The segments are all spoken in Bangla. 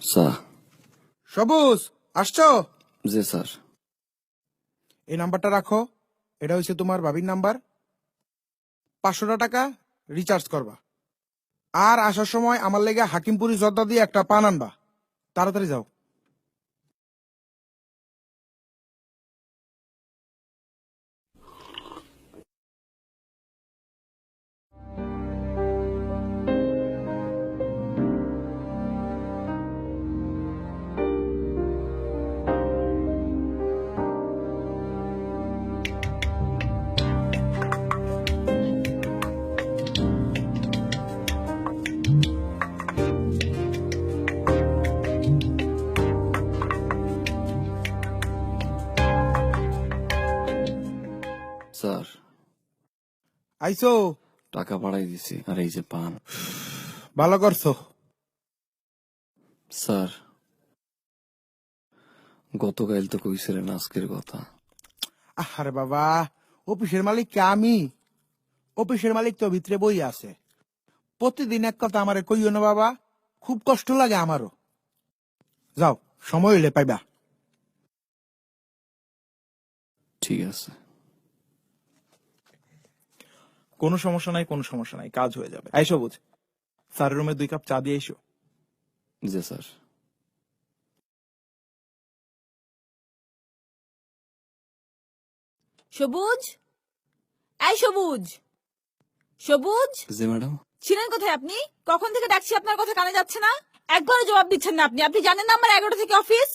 স্যার। সবুজ আসছো? জি স্যার। এই নাম্বারটা রাখো। এটা হচ্ছে তোমার ভাবির নাম্বার। পাঁচশোটা টাকা রিচার্জ করবা। আর আসার সময় আমার লেগে হাকিমপুরি জর্দা দিয়ে একটা পান আনবা। তাড়াতাড়ি যাও। স্যার। আইসো। টাকা পাঠাই দিছি আর এই যে পান। ভালো করছ? স্যার গতকাল তো কইছিলেন আজকের কথা। আরে বাবা অফিসের মালিক কে আমি? অফিসের মালিক তো ভিতরে বই আছে। প্রতিদিন এক কথা আমারে কইও না বাবা খুব কষ্ট লাগে আমারও। যাও সময় হইলে পাইবা। ঠিক আছে। কোনো সমস্যা নাই কোনো সমস্যা নাই কাজ হয়ে যাবে। আইসো বুঝ। স্যারের রুমে দুই কাপ চা দিয়ে এসো জি স্যার। সবুজ? এই সবুজ। সবুজ? জি ম্যাডাম। ছিলেন কোথায় আপনি? কখন থেকে ডাকছি আপনার কথা কানে যাচ্ছে না? একবারও জবাব দিচ্ছেন না আপনি। আপনি জানেন না আমার এগারোটা থেকে অফিস?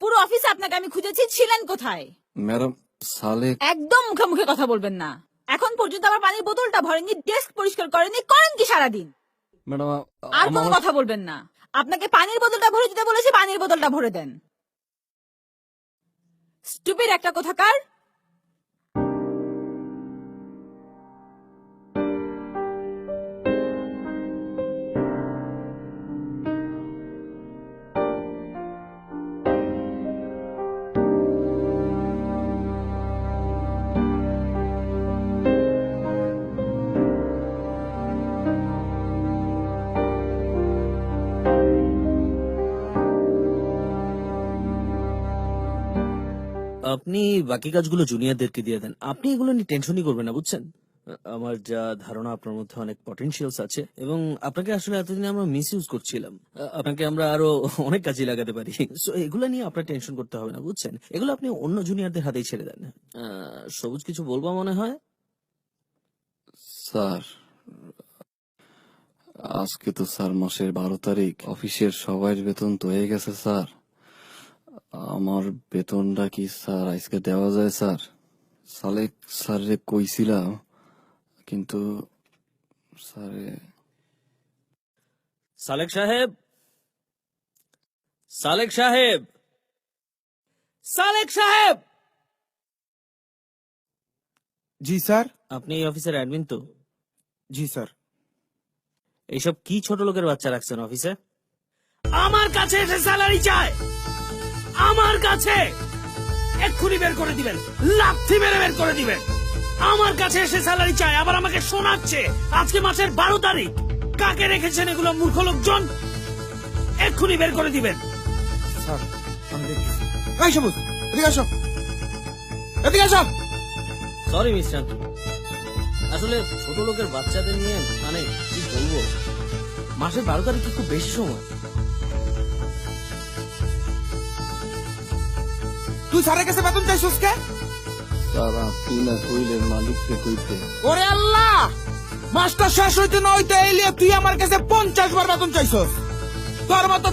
পুরো অফিসে আপনাকে আমি খুঁজেছি। ছিলেন কোথায়? ম্যাডাম সালে একদম মুখে মুখে কথা বলবেন না। এখন পর্যন্ত আমার পানির বোতলটা ভরেনি ডেস্ক পরিষ্কার করেনি করেন কি সারাদিন? ম্যাডাম আর কোনো কথা বলবেন না। আপনাকে পানির বোতলটা ভরে দিতে বলেছি পানির বোতলটা ভরে দেন। স্টুপের একটা কোথাকার আপনি বাকি কাজগুলো জুনিয়রদেরকে দিয়ে দেন। আপনি এগুলো নিয়ে টেনশনই করবেন না, বুঝছেন? আমার যা ধারণা, আপনার মধ্যে অনেক পটেনশিয়ালস আছে এবং আপনাকে আসলে এতদিন আমরা মিস ইউজ করছিলাম। আপনাকে আমরা আরও অনেক কাজে লাগাতে পারি। সো এগুলো নিয়ে আপনার টেনশন করতে হবে না, বুঝছেন? এগুলো আপনি অন্য জুনিয়রদের হাতেই ছেড়ে দেন। সবুজ কিছু বলব মনে হয়? স্যার, আজকে তো স্যার মাসের বারো তারিখ। অফিসের সবার বেতন তো হয়ে গেছে, স্যার। আমার বেতনটা কি স্যার? আজকে দেওয়া যায় স্যার? সালেক স্যারে কইছিলাম কিন্তু স্যারে সালেক সাহেব? সালেক সাহেব? সালেক সাহেব! জি স্যার। আপনি এই অফিসের অ্যাডমিন তো? জি স্যার। এইসব কি ছোট লোকের বাচ্চা রাখছেন অফিসে? আমার কাছে এসে স্যালারি চায় আমার কাছে এক্ষুনি বের করে দিবেন। লাথি মেরে বের করে দিবেন। আমার কাছে এসে স্যালারি চায় আবার আমাকে শোনাচ্ছে আজকে মাসের বারো তারিখ। কাকে রেখেছেন এগুলো মূর্খ লোকজন? এক্ষুনি বের করে দিবেন। স্যার আমি দেখতেছি এই সবুজ এদিকে আসো। এদিকে আসো। সরি মিস্টার আসলে ছোট লোকের বাচ্চাদের নিয়ে মানে কি বলব? মাসের বারো তারিখ কি খুব বেশি সময়। তুই স্যারের কাছে বেতন চাইছিস কে? না মালিককে কইতে। ওরে আল্লাহ! শেষ হইতে না হইতে এলিয়ে তুই আমার কাছে পঞ্চাশ বার বেতন চাইছস। তোর মতো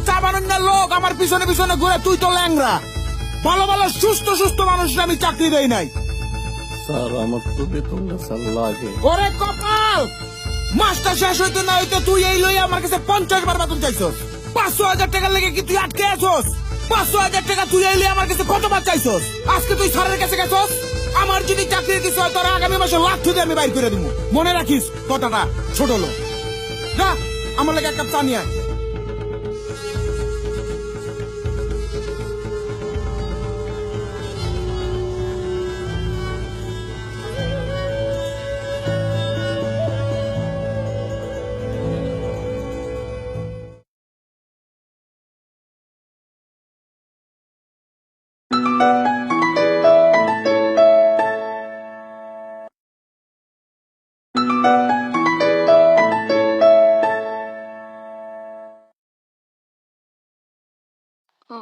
লোক আমার পিছনে পিছনে ঘুরে তুই তো ল্যাংরা ভালো ভালো সুস্থ সুস্থ মানুষ আমি চাকরি দেই নাই। স্যার আমার তো বেতনটা স্যার লাগে। ওরে কপাল! মাসটা শেষ হইতে না হইতে তুই এই লই আমার কাছে পঞ্চাশ বার বেতন চাইছস। পাঁচশো হাজার টাকা লেগে কি তুই আটকে আছস? পাঁচশো হাজার টাকা তুই এলে আমার কাছে কতবার চাইছস? আজকে তুই স্যারের কাছে গেছস? আমার যদি চাকরি কিছু হয় তোর আগামী মাসে লাখ থেকে আমি বাইর করে দিব মনে রাখিস, কথাটা, ছোট লোক। যা, আমার লাগে এক কাপ চা নিয়ে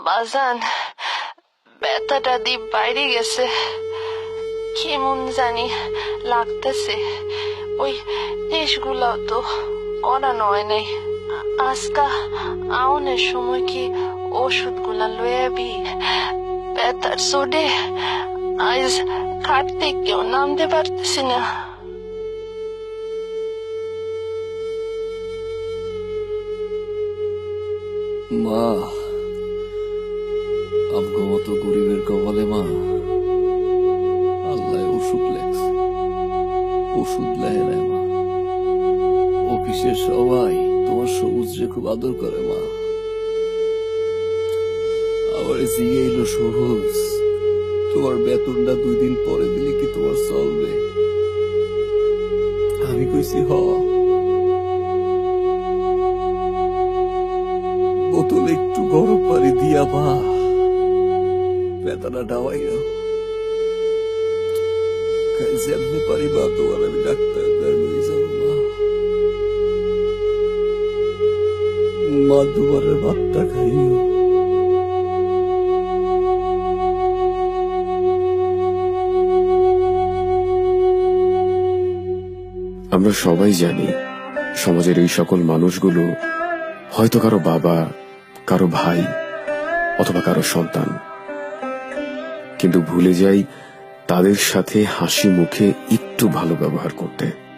বাজান, ব্যথাটা দিয়ে বাইরে গেছে। কেমন জানি লাগতেছে। ওই টেস্টগুলাও তো করানো হয় নাই। আজকা আউনের সময় কি ওষুধগুলা লয়াবি ব্যথার সোডে। আজ খাট থেকেও নামতে পারতেছি না। মা, আমগো মতো গরিবের কপালে মা আল্লাহ ওষুধ লেখছে ওষুধ লেয় মা। অফিসের সবাই তোমার সবুজ যে খুব আদর করে মা। জিগে এলো সবুজ তোমার বেতনটা দুই দিন পরে দিলে কি তোমার চলবে? আমি কইছি, হ। বোতল একটু গরম পানি দিয়া মা বেদনা ডাওয়াই পারি তোমার আমি ডাক্তার যাব মা মা দুবারের ভাতটা খাইও। আমরা সবাই জানি, সমাজের এই সকল মানুষগুলো হয়তো কারও বাবা, কারও ভাই, অথবা কারও সন্তান। কিন্তু ভুলে যাই, তাদের সাথে হাসি মুখে একটু ভালো ব্যবহার করতে।